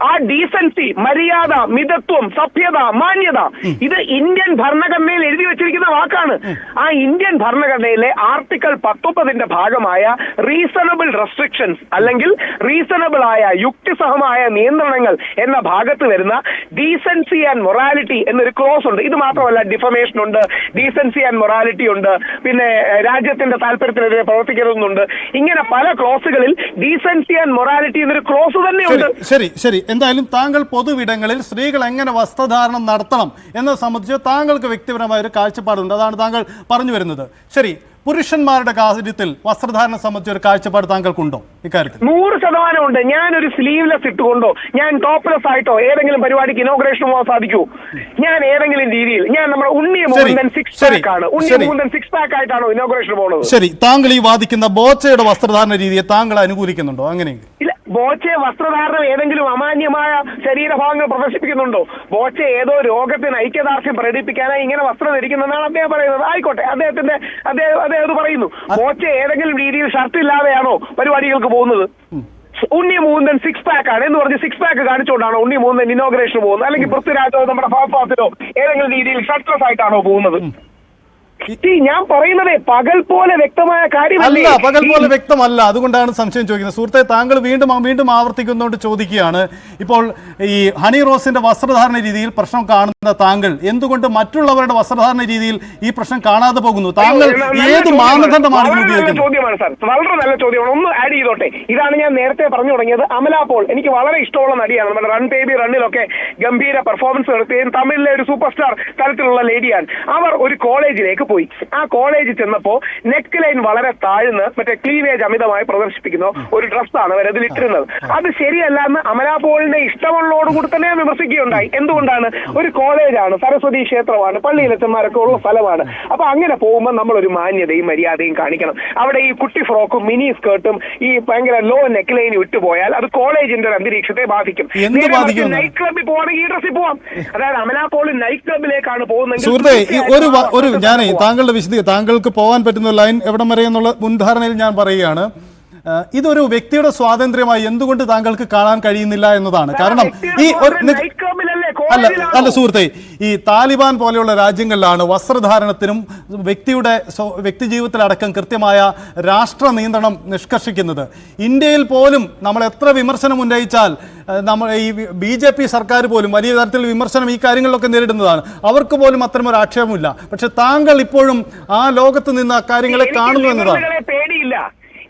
Speaker 2: ആ ഡീസൻസി മര്യാദ മിതത്വം സഭ്യത മാന്യത ഇത് ഇന്ത്യൻ ഭരണഘടനയിൽ എഴുതി വെച്ചിരിക്കുന്ന വാക്കാണ്. ആ ഇന്ത്യൻ ഭരണഘടനയിലെ ആർട്ടിക്കിൾ പത്തൊമ്പതിന്റെ ഭാഗമായ റീസണബിൾ റെസ്ട്രിക്ഷൻസ് അല്ലെങ്കിൽ റീസണബിൾ ആയ യുക്തിസഹമായ നിയന്ത്രണങ്ങൾ എന്ന ഭാഗത്ത് വരുന്ന ഡീസൻസി ആൻഡ് മൊറാലിറ്റി എന്നൊരു ക്ലോസ് ഉണ്ട്. ഇത് മാത്രമല്ല ഡിഫമേഷൻ ഉണ്ട് ഡീസൻസി ആൻഡ് മൊറാലിറ്റി ഉണ്ട് പിന്നെ രാജ്യത്തിന്റെ താല്പര്യത്തിനെതിരെ പ്രവർത്തിക്കരുതെന്നുണ്ട്. ഇങ്ങനെ പല ക്ലോസുകളിൽ ഡീസൻസി ആൻഡ് മൊറാലിറ്റി എന്നൊരു ക്ലോസ് തന്നെയുണ്ട്
Speaker 1: ശരി. ശരി എന്തായാലും താങ്കൾ പൊതുവിടങ്ങളിൽ സ്ത്രീകൾ എങ്ങനെ വസ്ത്രധാരണം നടത്തണം എന്നത് സംബന്ധിച്ച് താങ്കൾക്ക് വ്യക്തിപരമായ ഒരു കാഴ്ചപ്പാടുണ്ട്. അതാണ് താങ്കൾ പറഞ്ഞു വരുന്നത്. ശരി പുരുഷന്മാരുടെ കാര്യത്തിൽ വസ്ത്രധാരണം സംബന്ധിച്ച ഒരു കാഴ്ചപ്പാട് താങ്കൾക്കുണ്ടോ? ഇക്കാര്യത്തിൽ.
Speaker 2: നൂറ് ശതമാനം ഉണ്ട് ഞാൻ ഞാനൊരു സ്ലീവ്ലെസ് ഇട്ടുകൊണ്ടോ ഞാൻ ടോപ്ലെസ് ആയിട്ടോ ഏതെങ്കിലും പരിപാടിക്ക് ഇനോഗ്രേഷൻ പോകാൻ സാധിക്കൂ. ഞാൻ ഏതെങ്കിലും രീതിയിൽ ഞാൻ നമ്മുടെ ഉണ്ണി മൂന്നൻ സിക്സ് പാക്ക് ആണ്. ഉണ്ണി
Speaker 1: ശരി.
Speaker 2: സിക്സ് പാക്ക് ആയിട്ടാണോ ഇനോഗ്രേഷൻ പോകുന്നത്
Speaker 1: ശരി താങ്കൾ ഈ വാദിക്കുന്ന ബോച്ചയുടെ വസ്ത്രധാരണ രീതിയെ താങ്കൾ അനുകൂലിക്കുന്നുണ്ടോ? അങ്ങനെയെങ്കിൽ.
Speaker 2: ബോച്ചെ വസ്ത്രധാരണം ഏതെങ്കിലും അമാന്യമായ ശരീരഭാഗങ്ങൾ പ്രദർശിപ്പിക്കുന്നുണ്ടോ? ബോച്ചെ ഏതോ രോഗത്തിന് ഐക്യദാർഢ്യം പ്രകടിപ്പിക്കാനായി ഇങ്ങനെ വസ്ത്രം ധരിക്കുന്നതെന്നാണ് അദ്ദേഹം പറയുന്നത്. ആയിക്കോട്ടെ അദ്ദേഹത്തിന്റെ അദ്ദേഹം അദ്ദേഹം അത് പറയുന്നു. ബോച്ചെ ഏതെങ്കിലും രീതിയിൽ ഷർട്ട് ഇല്ലാതെയാണോ പരിപാടികൾക്ക് പോകുന്നത്? ഉണ്ണി മൂന്നൻ സിക്സ് പാക്ക് ആണ് എന്ന് പറഞ്ഞ് സിക്സ് പാക്ക് കാണിച്ചുകൊണ്ടാണോ ഉണ്ണി മൂന്നൻ ഇനോഗ്രേഷൻ പോകുന്നത്? അല്ലെങ്കിൽ പൃഥ്വിരാജോ നമ്മുടെ ഫാഫാസിലോ ഏതെങ്കിലും രീതിയിൽ ഷർട്ട്ലെസ് ആയിട്ടാണോ പോകുന്നത്? ഈ ഞാൻ പറയുന്നത് പകൽ പോലെ വ്യക്തമായ കാര്യമല്ല?
Speaker 1: പകൽ പോലെ വ്യക്തമല്ല. അതുകൊണ്ടാണ് സംശയം ചോദിക്കുന്നത്. സുഹൃത്തെ താങ്കൾ വീണ്ടും വീണ്ടും ആവർത്തിക്കുന്നതുകൊണ്ട് ചോദിക്കുകയാണ്. ഇപ്പോൾ ഈ ഹണി റോസിന്റെ വസ്ത്രധാരണ രീതിയിൽ പ്രശ്നം കാണുന്ന താങ്കൾ എന്തുകൊണ്ട് മറ്റുള്ളവരുടെ വസ്ത്രധാരണ രീതിയിൽ ഈ പ്രശ്നം കാണാതെ പോകുന്നു? താങ്കൾ ഏത്. മാനദണ്ഡമാണ്
Speaker 2: ചോദ്യമാണ് സാർ. വളരെ നല്ല ചോദ്യമാണ്. ഒന്ന് ആഡ് ചെയ്തോട്ടെ. ഇതാണ് ഞാൻ നേരത്തെ പറഞ്ഞു തുടങ്ങിയത്. അമല പോൾ എനിക്ക് വളരെ ഇഷ്ടമുള്ള നടിയാണ്. നമ്മുടെ റൺ ബേബി റണ്ണിലൊക്കെ ഗംഭീര പെർഫോമൻസ് നടത്തുകയും തമിഴിലെ ഒരു സൂപ്പർ സ്റ്റാർ തരത്തിലുള്ള ലേഡിയാണ് അവർ ഒരു കോളേജിലേക്ക് പോയി. ആ കോളേജിൽ ചെന്നപ്പോ നെക്ക് ലൈൻ വളരെ താഴ്ന്ന് മറ്റേ ക്ലീവേജ് അമിതമായി പ്രദർശിപ്പിക്കുന്ന ഒരു ഡ്രസ്സാണ് അവർ അതിൽ ഇട്ടിരുന്നത്. അത് ശരിയല്ല എന്ന് അമലാപോളിന്റെ ഇഷ്ടമുള്ളതോടുകൂടി തന്നെ വിമർശിക്കുകയുണ്ടായി. എന്തുകൊണ്ടാണ്? ഒരു കോളേജാണ് സരസ്വതി ക്ഷേത്രമാണ് പള്ളിയിലച്ചന്മാരൊക്കെ ഉള്ള സ്ഥലമാണ്. അപ്പൊ അങ്ങനെ പോകുമ്പോൾ നമ്മൾ ഒരു മാന്യതയും മര്യാദയും കാണിക്കണം. അവിടെ ഈ കുട്ടി ഫ്രോക്കും മിനി സ്കേർട്ടും ഈ ഭയങ്കര ലോ നെക്ക് ലൈൻ വിട്ടുപോയാൽ അത് കോളേജിന്റെ ഒരു അന്തരീക്ഷത്തെ ബാധിക്കും? നൈറ്റ് ക്ലബ്ബിൽ പോവാണെങ്കിൽ ഈ ഡ്രസ്സിൽ പോവാം. അതായത് അമലാ പോൾ നൈറ്റ് ക്ലബിലേക്കാണ്
Speaker 1: പോകുന്നത് ഒരു വ- താങ്കളുടെ വിശദീ താങ്കൾക്ക് പോകാൻ പറ്റുന്ന ലൈൻ എവിടം വരെ എന്നുള്ള മുൻധാരണയിൽ ഞാൻ പറയുകയാണ്. ഇതൊരു വ്യക്തിയുടെ സ്വാതന്ത്ര്യമായി എന്തുകൊണ്ട് താങ്കൾക്ക് കാണാൻ കഴിയുന്നില്ല എന്നതാണ്. കാരണം ഈ ഒരു അല്ല അല്ല സുഹൃത്തെ ഈ താലിബാൻ പോലെയുള്ള രാജ്യങ്ങളിലാണ് വസ്ത്രധാരണത്തിനും വ്യക്തിയുടെ വ്യക്തി ജീവിതത്തിലടക്കം കൃത്യമായ രാഷ്ട്ര നിയന്ത്രണം നിഷ്കർഷിക്കുന്നത്. ഇന്ത്യയിൽ പോലും നമ്മൾ എത്ര വിമർശനം ഉന്നയിച്ചാൽ നമ്മൾ ഈ ബി ജെ പി സർക്കാർ പോലും വലിയ തരത്തിൽ വിമർശനം ഈ കാര്യങ്ങളിലൊക്കെ നേരിടുന്നതാണ്. അവർക്ക് പോലും അത്തരം ഒരു ആക്ഷേപമില്ല. പക്ഷെ താങ്കൾ ഇപ്പോഴും ആ ലോകത്ത് നിന്ന് അക്കാര്യങ്ങളെ
Speaker 2: കാര്യങ്ങളെ
Speaker 1: കാണുന്നു എന്നതാണ്.
Speaker 2: പേടിയില്ല.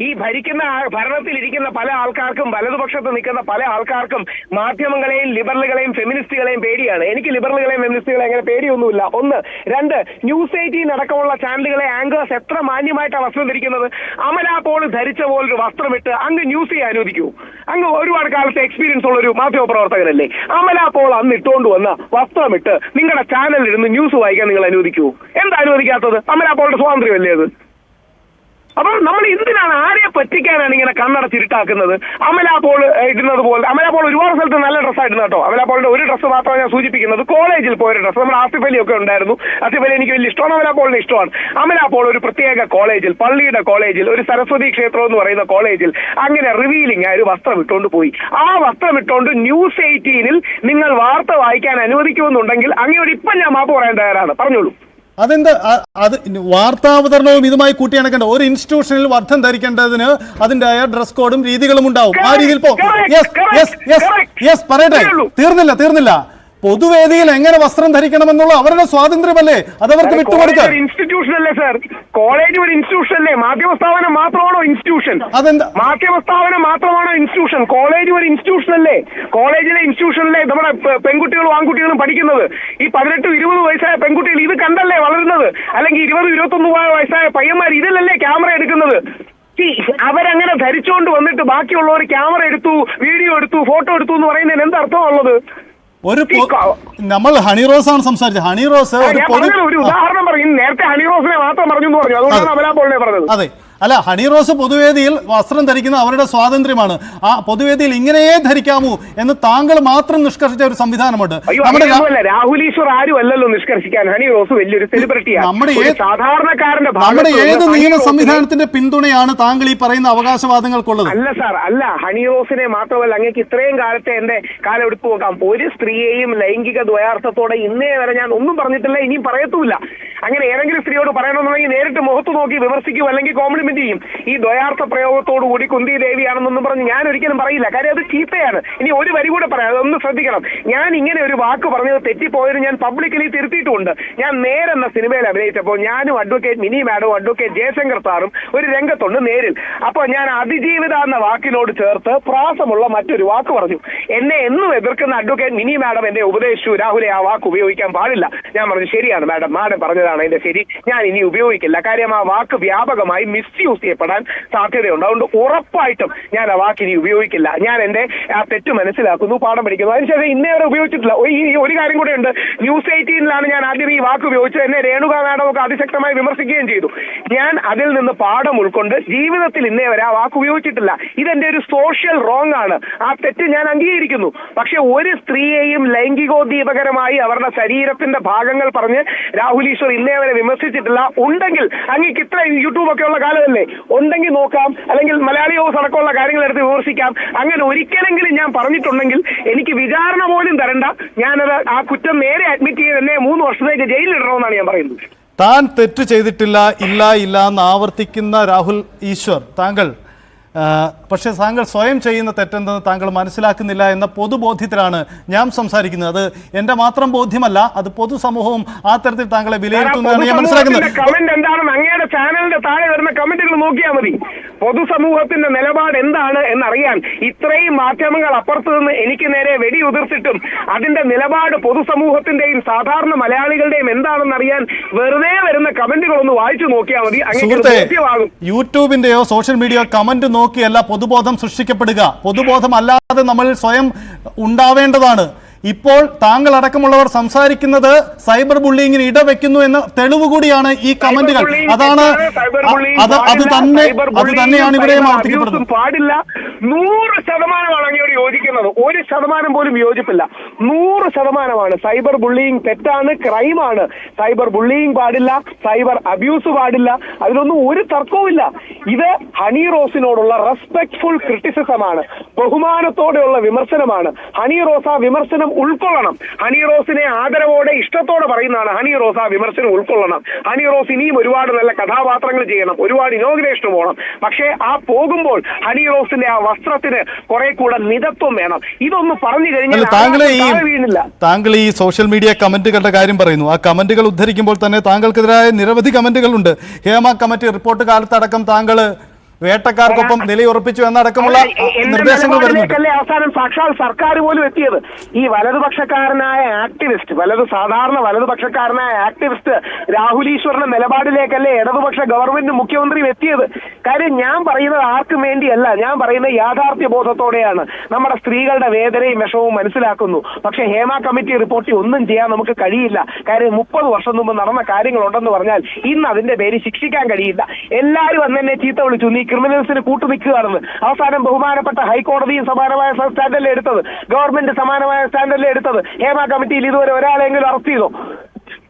Speaker 2: ഈ ഭരിക്കുന്ന ഭരണത്തിലിരിക്കുന്ന പല ആൾക്കാർക്കും വലതുപക്ഷത്ത് നിൽക്കുന്ന പല ആൾക്കാർക്കും മാധ്യമങ്ങളെയും ലിബറലുകളെയും ഫെമിനിസ്റ്റുകളെയും പേടിയാണ്. എനിക്ക് ലിബറലുകളെയും ഫെമിനിസ്റ്റുകളെയും അങ്ങനെ പേടിയൊന്നുമില്ല. ഒന്ന്. രണ്ട്. ന്യൂസ് എയ്റ്റീൻ അടക്കമുള്ള ചാനലുകളെ ആങ്കേഴ്സ് എത്ര മാന്യമായിട്ടാണ് വസ്ത്രം ധരിക്കുന്നത് അമല പോൾ ധരിച്ച പോലൊരു വസ്ത്രമിട്ട് അങ്ങ് ന്യൂസ് ചെയ്യാൻ അനുവദിക്കൂ. അങ്ങ് ഒരുപാട് കാലത്തെ എക്സ്പീരിയൻസ് ഉള്ള ഒരു മാധ്യമ പ്രവർത്തകരല്ലേ അമല പോൾ അന്ന് ഇട്ടുകൊണ്ട് വന്ന വസ്ത്രമിട്ട് നിങ്ങളുടെ ചാനലിൽ ഇരുന്ന് ന്യൂസ് വായിക്കാൻ നിങ്ങൾ അനുവദിക്കൂ. എന്താ അനുവദിക്കാത്തത്? അമല പോളുടെ സ്വാതന്ത്ര്യമല്ലേ അത്? അപ്പൊ നമ്മൾ എന്തിനാണ് ആരെ പറ്റിക്കാനാണ് ഇങ്ങനെ കണ്ണടച്ചിരുട്ടാക്കുന്നത് അമല പോൾ ഇടുന്നത് പോലെ അമല പോൾ ഒരുപാട് സ്ഥലത്ത് നല്ല ഡ്രസ്സാണ് ഇടുന്നത് കേട്ടോ. അമല ഒരു ഡ്രസ്സ് മാത്രമാണ് ഞാൻ സൂചിപ്പിക്കുന്നത്. കോളേജിൽ പോയൊരു ഡ്രസ്സ് നമ്മൾ ആസിഫ് അലി ഒക്കെ ഉണ്ടായിരുന്നു. ആസിഫ് അലി എനിക്ക് വലിയ ഇഷ്ടമാണ്. അമല ഇഷ്ടമാണ്. അമല പോൾ ഒരു പ്രത്യേക കോളേജിൽ പള്ളിയുടെ കോളേജിൽ ഒരു സരസ്വതി ക്ഷേത്രം എന്ന് പറയുന്ന കോളേജിൽ അങ്ങനെ റിവീലിംഗ് ആയ ഒരു വസ്ത്രം ഇട്ടുകൊണ്ട് പോയി. ആ വസ്ത്രം ഇട്ടുകൊണ്ട് ന്യൂസ് എയ്റ്റീനിൽ നിങ്ങൾ വാർത്ത വായിക്കാൻ അനുവദിക്കുമെന്നുണ്ടെങ്കിൽ അങ്ങയോട് ഇപ്പം ഞാൻ മാപ്പ് പറയാൻ തയ്യാറാണ്. പറഞ്ഞോളൂ.
Speaker 1: അതെന്ത്? അത് വാർത്താവതരണവും ഇതുമായി കൂട്ടിയിണക്കേണ്ട ഒരു ഇൻസ്റ്റിറ്റ്യൂഷനിൽ വർദ്ധം ധരിക്കേണ്ടതിന് അതിന്റെതായ ഡ്രസ് കോഡും രീതികളും ഉണ്ടാവും. ആ രീതിയിൽ പോ. Yes yes yes. യെസ് പറയട്ടെ. തീർന്നില്ല തീർന്നില്ല. പൊതുവേദിയിൽ എങ്ങനെ വസ്ത്രം ധരിക്കണമെന്നുള്ള അവരുടെ സ്വാതന്ത്ര്യമല്ലേ? അതവർക്ക് വിട്ടുകൊടുക്കുക
Speaker 2: ഇൻസ്റ്റിറ്റ്യൂഷൻ അല്ലേ സർ കോളേജ് ഒരു ഇൻസ്റ്റിറ്റ്യൂഷൻ അല്ലേ? മാധ്യമ സ്ഥാപനം മാത്രമാണോ ഇൻസ്റ്റിറ്റ്യൂഷൻ
Speaker 1: അതെന്താ?
Speaker 2: മാധ്യമ സ്ഥാപനം മാത്രമാണോ ഇൻസ്റ്റിറ്റ്യൂഷൻ കോളേജ് ഒരു ഇൻസ്റ്റിറ്റ്യൂഷൻ അല്ലേ? കോളേജിലെ ഇൻസ്റ്റിറ്റ്യൂഷനിലെ നമ്മുടെ പെൺകുട്ടികളും ആൺകുട്ടികളും പഠിക്കുന്നത്? ഈ പതിനെട്ടും ഇരുപത് വയസ്സായ പെൺകുട്ടികൾ ഇത് കണ്ടല്ലേ വളരുന്നത്? അല്ലെങ്കിൽ ഇരുപത് ഇരുപത്തൊന്ന് വയസ്സായ പയ്യന്മാർ ഇതിലല്ലേ ക്യാമറ എടുക്കുന്നത്? അവരങ്ങനെ ധരിച്ചുകൊണ്ട് വന്നിട്ട് ബാക്കിയുള്ളവർ ക്യാമറ എടുത്തു വീഡിയോ എടുത്തു ഫോട്ടോ എടുത്തു എന്ന് പറയുന്നതിന് എന്താ അർത്ഥമുള്ളത്
Speaker 1: ഒരു നമ്മൾ ഹണി റോസ് ആണ് സംസാരിച്ചത്. ഹണി റോസ് ഒരു
Speaker 2: ഉദാഹരണം പറയും നേരത്തെ ഹണി റോസിനെ മാത്രം പറഞ്ഞു പറഞ്ഞു. അതുകൊണ്ടാണ് അമലാ പോളിനെ പറഞ്ഞത്.
Speaker 1: അതെ. അല്ല ഹണി റോസ് പൊതുവേദിയിൽ വസ്ത്രം ധരിക്കുന്ന അവരുടെ സ്വാതന്ത്ര്യമാണ്. ആ പൊതുവേദിയിൽ ഇങ്ങനെയേ ധരിക്കാമോ എന്ന് താങ്കൾ മാത്രം നിഷ്കർഷിച്ച ഒരു സംവിധാനമുണ്ട്. നമ്മുടെ
Speaker 2: രാഹുൽ ഈശ്വർ ആരും അല്ലല്ലോ നിഷ്കർഷിക്കാൻ. ഹണി റോസ് വലിയൊരു സെലിബ്രിറ്റിയാണ്
Speaker 1: നമ്മുടെ
Speaker 2: സാധാരണക്കാരന്റെ
Speaker 1: നമ്മുടെ ഏത് നിയമ സംവിധാനത്തിന്റെ പിന്തുണയാണ് താങ്കൾ ഈ പറയുന്ന അവകാശവാദങ്ങൾക്കുള്ളത്?
Speaker 2: അല്ല സാർ. അല്ല ഹണി റോസിനെ മാത്രമല്ല അങ്ങേക്ക് ഇത്രയും കാലത്തെ എന്റെ കാലം എടുത്തു നോക്കാം. ഒരു സ്ത്രീയെയും ലൈംഗിക ദ്വയാർത്ഥത്തോടെ ഇന്നേ വരെ ഞാൻ ഒന്നും പറഞ്ഞിട്ടില്ല ഇനിയും പറയത്തുമില്ല. അങ്ങനെ ഏതെങ്കിലും സ്ത്രീയോട് പറയണമെന്നുണ്ടെങ്കിൽ നേരിട്ട് മുഖത്ത് നോക്കി വിമർശിക്കും അല്ലെങ്കിൽ കോംപ്ലിമെന്റ് ചെയ്യും. ഈ ദ്വയാർത്ഥ പ്രയോഗത്തോടു കൂടി കുന്തി ദേവിയാണെന്നൊന്നും പറഞ്ഞ് ഞാൻ ഒരിക്കലും പറയില്ല. കാര്യം അത് ചീത്തയാണ്. ഇനി ഒരു വരി കൂടെ പറയാം. അതൊന്ന് ശ്രദ്ധിക്കണം. ഞാൻ ഇങ്ങനെ ഒരു വാക്ക് പറഞ്ഞത് തെറ്റിപ്പോയത് ഞാൻ പബ്ലിക്കലി തിരുത്തിയിട്ടുണ്ട്. ഞാൻ നേരെന്ന സിനിമയിൽ അഭിനയിച്ചപ്പോൾ ഞാനും അഡ്വക്കേറ്റ് മിനി മാഡവും അഡ്വക്കേറ്റ് ജയശങ്കർ സാറും ഒരു രംഗത്തുണ്ട് നേരിൽ. അപ്പോൾ ഞാൻ അതിജീവിത എന്ന വാക്കിനോട് ചേർത്ത് പ്രാസമുള്ള മറ്റൊരു വാക്ക് പറഞ്ഞു. എന്നെ എന്നും എതിർക്കുന്ന അഡ്വക്കേറ്റ് മിനി മാഡം എന്നെ ഉപദേശിച്ചു. രാഹുലെ ആ വാക്ക് ഉപയോഗിക്കാൻ പാടില്ല. ഞാൻ പറഞ്ഞു ശരിയാണ് മാഡം. മാഡം പറഞ്ഞതാണ് എന്റെ ശരി. ഞാൻ ഇനി ഉപയോഗിക്കില്ല. കാര്യം ആ വാക്ക് വ്യാപകമായി മിസ്യൂസ് ചെയ്യപ്പെടാൻ സാധ്യതയുണ്ട്. അതുകൊണ്ട് ഉറപ്പായിട്ടും ഞാൻ ആ വാക്ക് ഇനി ഉപയോഗിക്കില്ല. ഞാൻ എന്റെ ആ തെറ്റ് മനസ്സിലാക്കുന്നു പാഠം പഠിക്കുന്നു. അതിനുശേഷം ഇന്നേ വരെ ഉപയോഗിച്ചിട്ടില്ല. ഈ ഒരു കാര്യം കൂടെ ഉണ്ട്. ന്യൂസ് എയ്റ്റീനിലാണ് ഞാൻ ആദ്യം ഈ വാക്ക് ഉപയോഗിച്ചത്. എന്നെ രേണുക മാഡം അതിശക്തമായി വിമർശിക്കുകയും ചെയ്തു. ഞാൻ അതിൽ നിന്ന് പാഠം ഉൾക്കൊണ്ട് ജീവിതത്തിൽ ഇന്നേ വരെ ആ വാക്ക് ഉപയോഗിച്ചിട്ടില്ല. ഇതെന്റെ ഒരു സോഷ്യൽ റോങ് ആണ്. ആ തെറ്റ് ഞാൻ അംഗീകരിക്കുന്നു. പക്ഷെ ഒരു സ്ത്രീയെയും ലൈംഗികോദ്ദീപകരമായി അവരുടെ ശരീരത്തിന്റെ ഭാഗങ്ങൾ പറഞ്ഞ് രാഹുൽ ഈശ്വർ ഇന്നേ വരെ വിമർശിച്ചിട്ടില്ല. ഉണ്ടെങ്കിൽ അങ്ങേക്ക് ഇത്ര യൂട്യൂബ് ഒക്കെ ഉള്ള കാലമല്ലേ ഉണ്ടെങ്കിൽ നോക്കാം. അല്ലെങ്കിൽ മലയാളി ഹൗസ് അടക്കമുള്ള കാര്യങ്ങൾ എടുത്ത് വിമർശിക്കാം. അങ്ങനെ ഒരിക്കലെങ്കിലും ഞാൻ പറഞ്ഞിട്ടുണ്ടെങ്കിൽ എനിക്ക് വിചാരണ പോലും തരണ്ട. ഞാനത് ആ കുറ്റം നേരെ അഡ്മിറ്റ് ചെയ്ത് തന്നെ മൂന്ന് വർഷത്തേക്ക് ജയിലിലിടണമെന്നാണ് ഞാൻ പറയുന്നത്.
Speaker 1: താൻ തെറ്റ് ചെയ്തിട്ടില്ല ഇല്ല ഇല്ല എന്ന് ആവർത്തിക്കുന്ന രാഹുൽ ഈശ്വർ. താങ്കൾ പക്ഷേ താങ്കൾ സ്വയം ചെയ്യുന്ന തെറ്റെന്തെന്ന് താങ്കൾ മനസ്സിലാക്കുന്നില്ല എന്ന പൊതുബോധ്യത്തിലാണ് ഞാൻ സംസാരിക്കുന്നത്. അത് എന്റെ മാത്രം ബോധ്യമല്ല അത് പൊതുസമൂഹവും ആ തരത്തിൽ താങ്കളെ വിലയിരുത്തുന്നതാണ് ഞാൻ മനസ്സിലാക്കുന്നത്.
Speaker 2: കമന്റ് എന്താണെന്ന് അങ്ങയുടെ ചാനലിന്റെ താഴെ വരുന്ന കമന്റുകൾ നോക്കിയാൽ മതി. പൊതുസമൂഹത്തിന്റെ നിലപാട് എന്താണ് എന്നറിയാൻ ഇത്രയും മാധ്യമങ്ങൾ അപ്പുറത്ത് നിന്ന് എനിക്ക് നേരെ വെടിയുതിർത്തിട്ടും അതിന്റെ നിലപാട് പൊതുസമൂഹത്തിന്റെയും സാധാരണ മലയാളികളുടെയും എന്താണെന്ന് അറിയാൻ വെറുതെ വരുന്ന കമന്റുകൾ ഒന്ന് വായിച്ചു നോക്കിയാൽ മതി. അങ്ങനെ
Speaker 1: യൂട്യൂബിന്റെയോ സോഷ്യൽ മീഡിയ കമന്റ് നോക്കിയല്ല പൊതുബോധം സൃഷ്ടിക്കപ്പെടുക. പൊതുബോധം അല്ലാതെ നമ്മൾ സ്വയം ഉണ്ടാവേണ്ടതാണ്. ഇപ്പോൾ താങ്കൾ അടക്കമുള്ളവർ സംസാരിക്കുന്നത് സൈബർ ബുള്ളിങ്ങിന് ഇടവെക്കുന്നു എന്ന തെളിവ് കൂടിയാണ് ഈ കമന്റുകൾ. അതാണ് അത് അത് തന്നെ അത് തന്നെയാണ്
Speaker 2: ഇവിടെ
Speaker 1: ആവർത്തിക്കപ്പെടുന്നത്
Speaker 2: പാടില്ല. നൂറ് ശതമാനമാണ് അങ്ങോട് യോജിക്കുന്നത്. ഒരു ശതമാനം പോലും യോജിപ്പില്ല. നൂറ് ശതമാനമാണ്. സൈബർ ബുള്ളിയിങ് തെറ്റാണ് ക്രൈമാണ്. സൈബർ ബുള്ളിയിങ് പാടില്ല സൈബർ അബ്യൂസ് പാടില്ല അതിലൊന്നും ഒരു തർക്കവുമില്ല ഇത് ഹണി റോസിനോടുള്ള റെസ്പെക്ട്ഫുൾ ക്രിറ്റിസിസമാണ് ബഹുമാനത്തോടെയുള്ള വിമർശനമാണ്. ഹണി റോസ് ആ വിമർശനം ഉൾക്കൊള്ളണം. ഹണി റോസിനെ ആദരവോടെ ഇഷ്ടത്തോടെ പറയുന്നതാണ് ഹണി റോസ് ആ വിമർശനം ഉൾക്കൊള്ളണം. ഹണി റോസ് ഇനിയും ഒരുപാട് നല്ല കഥാപാത്രങ്ങൾ ചെയ്യണം. ഒരുപാട് ഇനോഗ്രേഷൻ പോകണം. പക്ഷേ ആ പോകുമ്പോൾ ഹണി റോസിന്റെ ആ വസ്ത്രത്തിന് കുറെ കൂടെ മിതത്വം വേണം. ഇതൊന്ന് പറഞ്ഞു കഴിഞ്ഞാൽ
Speaker 1: താങ്കൾ ഈ
Speaker 2: വീണില്ല.
Speaker 1: താങ്കൾ ഈ സോഷ്യൽ മീഡിയ കമന്റുകളുടെ കാര്യം പറയുന്നു. ആ കമന്റുകൾ ഉദ്ധരിക്കുമ്പോൾ തന്നെ താങ്കൾക്കെതിരായ നിരവധി കമന്റുകളുണ്ട്. ഹേമ കമ്മിറ്റി റിപ്പോർട്ട് കാലത്തടക്കം താങ്കൾ വേട്ടക്കാർക്കൊപ്പം നിലയുറപ്പിച്ചു എന്നടക്കമുള്ള നിർദ്ദേശങ്ങൾ വരുന്നുണ്ട്.
Speaker 2: അവസാനം സാക്ഷാൽ സർക്കാർ പോലും എത്തിയത്? ഈ വലതുപക്ഷക്കാരനായ ആക്ടിവിസ്റ്റ് വലത് സാധാരണ വലതുപക്ഷക്കാരനായ ആക്ടിവിസ്റ്റ് രാഹുൽ ഈശ്വറിന്റെ നിലപാടിലേക്കല്ലേ ഇടതുപക്ഷ ഗവൺമെന്റ് മുഖ്യമന്ത്രിയും എത്തിയത്? കാര്യം ഞാൻ പറയുന്നത് ആർക്കും വേണ്ടിയല്ല. ഞാൻ പറയുന്നത് യാഥാർത്ഥ്യ ബോധത്തോടെയാണ്. നമ്മുടെ സ്ത്രീകളുടെ വേദനയും വിഷവും മനസ്സിലാക്കുന്നു. പക്ഷെ ഹേമ കമ്മിറ്റി റിപ്പോർട്ടിൽ ഒന്നും ചെയ്യാൻ നമുക്ക് കഴിയില്ല. കാര്യം മുപ്പത് വർഷം മുമ്പ് നടന്ന കാര്യങ്ങളുണ്ടെന്ന് പറഞ്ഞാൽ ഇന്ന് അതിന്റെ പേര് ശിക്ഷിക്കാൻ കഴിയില്ല. എല്ലാവരും അന്ന് എന്നെ ചീത്ത വിളിച്ചു. നീ ക്രിമിനൽസിന് കൂട്ടു നിൽക്കുകയാണെന്ന്. അവസാനം ബഹുമാനപ്പെട്ട ഹൈക്കോടതിയും സമാനമായ സ്റ്റാൻഡല്ലേ എടുത്തത്? ഗവൺമെന്റ് സമാനമായ സ്റ്റാൻഡല്ലേ എടുത്തത്? ഹേമ കമ്മിറ്റിയിൽ ഇതുവരെ ഒരാളെങ്കിലും അറസ്റ്റ് ചെയ്തോ?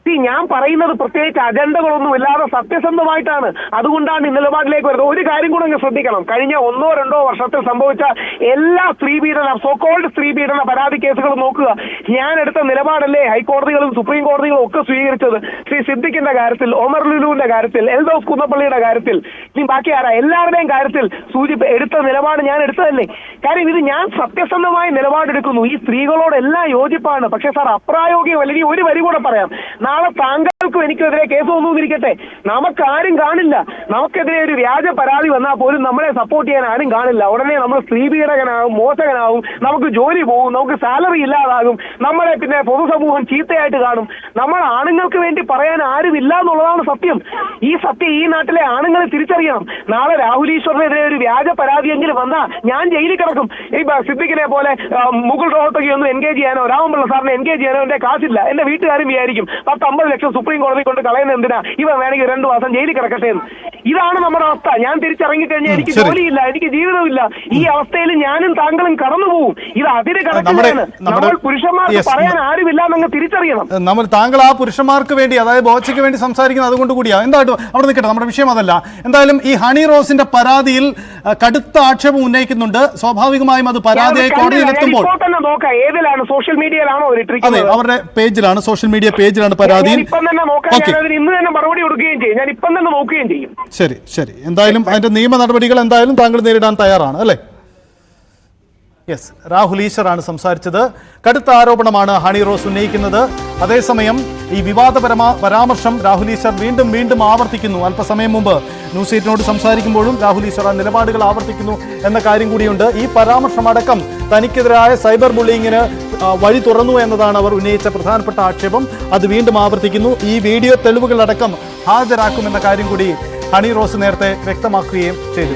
Speaker 2: See, ഞാൻ പറയുന്നത് പ്രത്യേകിച്ച് അജണ്ടകളൊന്നും ഇല്ലാതെ സത്യസന്ധമായിട്ടാണ്. അതുകൊണ്ടാണ് ഈ നിലപാടിലേക്ക് വരുന്നത്. ഒരു കാര്യം കൂടെ അങ്ങ് ശ്രദ്ധിക്കണം. കഴിഞ്ഞ ഒന്നോ രണ്ടോ വർഷത്തിൽ സംഭവിച്ച എല്ലാ സ്ത്രീ പീഡന സോക്കോൾഡ് സ്ത്രീ പീഡന പരാതി കേസുകളും നോക്കുക. ഞാൻ എടുത്ത നിലപാടല്ലേ ഹൈക്കോടതികളും സുപ്രീം കോടതികളും ഒക്കെ സ്വീകരിച്ചത്? ശ്രീ സിദ്ദിഖിന്റെ കാര്യത്തിൽ ഒമർ ലുലുവിന്റെ കാര്യത്തിൽ എൽദോസ് കുന്നപ്പള്ളിയുടെ കാര്യത്തിൽ ഇനി ബാക്കി ആരാ? എല്ലാവരുടെയും കാര്യത്തിൽ സൂചി എടുത്ത നിലപാട് ഞാൻ എടുത്തതല്ലേ? കാര്യം ഇത് ഞാൻ സത്യസന്ധമായ നിലപാടെടുക്കുന്നു. ഈ സ്ത്രീകളോടെല്ലാം യോജിപ്പാണ്. പക്ഷെ സാർ അപ്രായോഗികം അല്ലെങ്കിൽ ഒരു വരി കൂടെ പറയാം. നാളെ താങ്കൾക്കും എനിക്കെതിരെ കേസ് ഒന്നുമിരിക്കട്ടെ നമുക്കാരും കാണില്ല. നമുക്കെതിരെ ഒരു വ്യാജ പരാതി വന്നാൽ പോലും നമ്മളെ സപ്പോർട്ട് ചെയ്യാൻ ആരും കാണില്ല. ഉടനെ നമ്മൾ സ്ത്രീപീഡകനാകും മോശകനാകും. നമുക്ക് ജോലി പോകും നമുക്ക് സാലറി ഇല്ലാതാകും. നമ്മളെ പിന്നെ പൊതുസമൂഹം ചീത്തയായിട്ട് കാണും. നമ്മൾ ആണുങ്ങൾക്ക് വേണ്ടി പറയാൻ ആരുമില്ല എന്നുള്ളതാണ് സത്യം. ഈ സത്യം ഈ നാട്ടിലെ ആണുങ്ങളെ തിരിച്ചറിയണം. നാളെ രാഹുൽ ഈശ്വറിനെതിരെ ഒരു വ്യാജ പരാതിയെങ്കിലും വന്നാൽ ഞാൻ ജയിലിൽ കിടക്കും. ഈ സിദ്ദിഖിനെ പോലെ മുകുൾ റോഹത്തകി ഒന്നും എൻഗേജ് ചെയ്യാനോ രാമൻപിള്ള സാറിനെ എൻഗേജ് ചെയ്യാനോ എന്റെ കാശില്ല. എന്റെ വീട്ടുകാരും വിചാരിക്കും പത്ത് അമ്പത് ലക്ഷം സുപ്രീം കോടതി കൊണ്ട് കളയുന്ന എന്തിനാ? ഇവൻ വേണമെങ്കിൽ രണ്ടു മാസം ജയിലിൽ കിടക്കട്ടെ എന്ന്. ഇതാണ് നമ്മുടെ അവസ്ഥ. ഞാൻ തിരിച്ചിറങ്ങി കഴിഞ്ഞാൽ എനിക്ക്. ജോലിയില്ല എനിക്ക് ജീവിതമില്ല ഈ അവസ്ഥയിൽ ഞാനും താങ്കളും കടന്നു പോകും ഇത്
Speaker 1: അതിന്
Speaker 2: കടക്കുകയാണ്. നമ്മൾ പുരുഷന്മാർക്ക്. പറയാൻ ആരുമില്ല എന്നങ്ങ് തിരിച്ചറിയണം.
Speaker 1: നമ്മൾ താങ്കൾ ആ പുരുഷന്മാർക്ക് വേണ്ടി അതായത് ബോച്ചയ്ക്ക് വേണ്ടി സംസാരിക്കുന്നത് അതുകൊണ്ട് കൂടിയാ. എന്തായിട്ടും അവിടെ നിൽക്കട്ടെ നമ്മുടെ വിഷയം അതല്ല. എന്തായാലും ഈ ഹണി റോസിന്റെ പരാതിയിൽ കടുത്ത ആക്ഷേപം ഉന്നയിക്കുന്നുണ്ട്. സ്വാഭാവികമായും അത് പരാതിയായി കോടതിയിൽ എത്തുമ്പോൾ അതെ അവരുടെ പേജിലാണ് സോഷ്യൽ മീഡിയ പേജിലാണ് പരാതി
Speaker 2: തന്നെ
Speaker 1: ശരി ശരി. എന്തായാലും അതിന്റെ നിയമ നടപടികൾ എന്തായാലും താങ്കൾ നേരിടാൻ തയ്യാറാണ് അല്ലേ? യെസ് രാഹുൽ ഈശ്വറാണ് സംസാരിച്ചത്. കടുത്ത ആരോപണമാണ് ഹണി റോസ് ഉന്നയിക്കുന്നത്. അതേസമയം ഈ വിവാദപരമാ പരാമർശം രാഹുൽ ഈശ്വർ വീണ്ടും വീണ്ടും ആവർത്തിക്കുന്നു. അല്പസമയം മുമ്പ് ന്യൂസ് എയ്റ്റിനോട് സംസാരിക്കുമ്പോഴും രാഹുൽ ഈശ്വർ ആ നിലപാടുകൾ ആവർത്തിക്കുന്നു എന്ന കാര്യം കൂടിയുണ്ട്. ഈ പരാമർശമടക്കം തനിക്കെതിരായ സൈബർ ബുള്ളിങ്ങിന് വഴി തുറന്നു എന്നതാണ് അവർ ഉന്നയിച്ച പ്രധാനപ്പെട്ട ആക്ഷേപം. അത് വീണ്ടും ആവർത്തിക്കുന്നു. ഈ വീഡിയോ തെളിവുകളടക്കം ഹാജരാക്കുമെന്ന കാര്യം കൂടി ഹണി റോസ് നേരത്തെ വ്യക്തമാക്കുകയും ചെയ്തു.